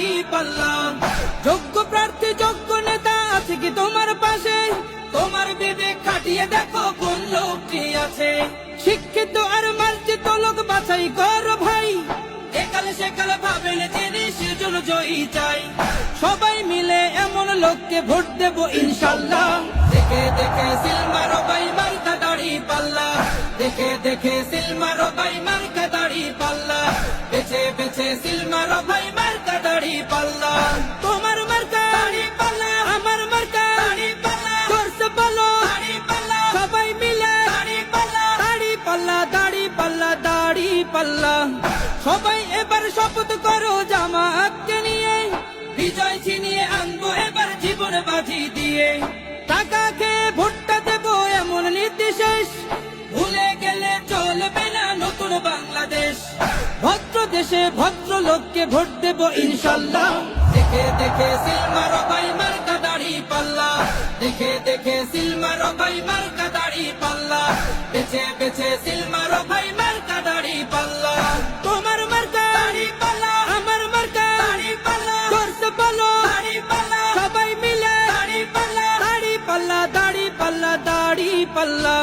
দাড়ি পাল্লা যোগ্য প্রার্থী, যোগ্য নেতা আছে কি তোমার পাশে? তোমার বিবেক খাটিয়ে দেখো কোন লোকটি আছে। শিক্ষিত আর মার্জিত লোক বাছাই কর ভাই। একালে সেকালে ভাবেন তিনি সেজন জয়ী চাই। সবাই মিলে এমন লোককে ভোট দেব ইনশাল্লাহ। দেখে দেখে সিলমারো ভাই দেখে দেখে সিলমারো ভাই মার্কা দাড়ি পাল্লা। বেছে বেছে সিলমারো ভাই মার্কা দাড়ি পাল্লা। তোমার মার্কা দাড়ি আমার মার্কা দাড়ি পাল্লা। করছে বলো দাড়ি পাল্লা। সবাই মিলে দাড়ি পাল্লা দাড়ি পাল্লা, দাড়ি এবার শপথ করো জামাতকে নিয়ে। বিজয় ছিনিয়ে আনব এবার জীবন বাজি দিয়ে। টাকা খেয়ে ভোটটা ভদ্র দেশে ভদ্র লোককে ভোট দেবো ইনশাল্লাহ। দেখে দেখে সিলমারো ভাই মার্কা দাড়ি পাল্লা। দেখে দেখে সিলমারো ভাই মার্কা দাড়ি পাল্লা। বেছে বেছে সিলমারো ভাই মার্কা দাড়ি পাল্লা। তোমার আমার পাল্লা। দাড়ি পাল্লা। দাড়ি পাল্লা।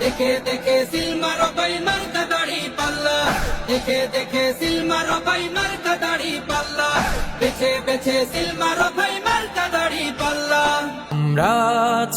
দেখে দেখে সিলমারো ভাই মার্কা দেখে দেখে সিলমার ভাই মার্কা দাড়ি পাল্লা। বেছে বেছে সিলমার ভাই মার্কা দাড়ি পাল্লা। আমরা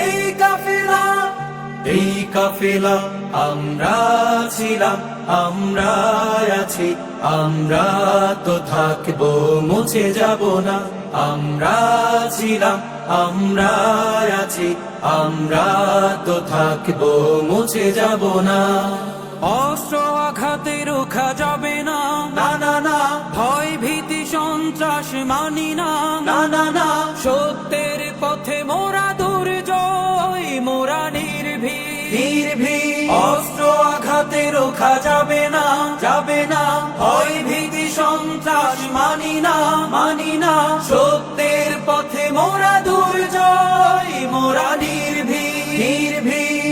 এই কাফেলা এই কাফেলা আমরা ছিলাম আমরা আছি আমরা তো থাকব মুছে যাব না। আমরা ছিলাম আমরা আছি আমরা তো থাকব মুছে যাব না। অস্ত্র আঘাতে রোখা যাবে না। না না না। ভয় ভীতি সন্ত্রাস মানি না। না না না। সত্যের পথে মোরা নির্ভীক অস্ত্র আঘাতে রোখা যাবে না যাবে না। ভয় ভীতি সন্ত্রাস মানি না মানি না। সত্যের পথে মোরা দুর্জয়, মোরা নির্ভীক। নির্ভীক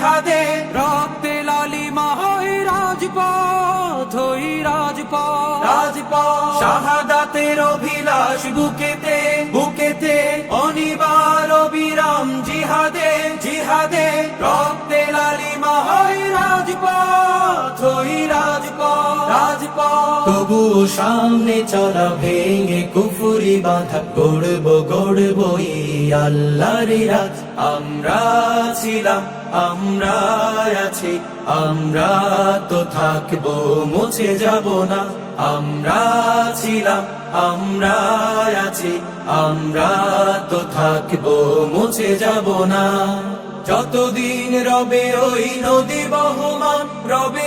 জিহাদে রক্তে লালিমা হয় রাজপথ হই রাজপথ। রাজপথ শাহাদাতের অভিলাষ বুকেতে বুকেতে অনিবার বিরাম জিহাদে জিহাদে রক্তে লালিমা হয় রাজপথ হই তবু সামনে চলা ভেঙে কুফুরি বাঁধা গড়ব গড়ব আল্লাহর রাজ আমরা ছিলাম, আমরা আছি, আমরা তো থাকব, মুছে যাব না। আমরা ছিলাম, আমরা আছি, আমরা তো থাকব, মুছে যাব না। যতদিন রবে ওই নদী বহমান, রবে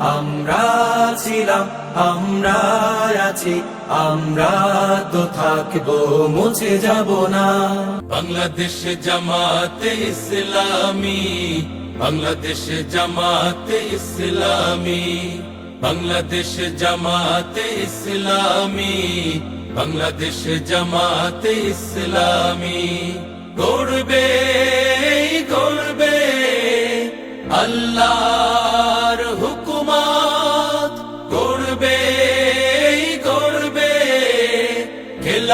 আমরা ছিলাম আমরা আছি, আমরা তো থাকব, মুছে যাব না। বাংলাদেশ জামাতে ইসলামী, বাংলাদেশ জামাতে ইসলামী, বাংলাদেশ জামাতে ইসলামী, বাংলাদেশ জামাতে ইসলামী।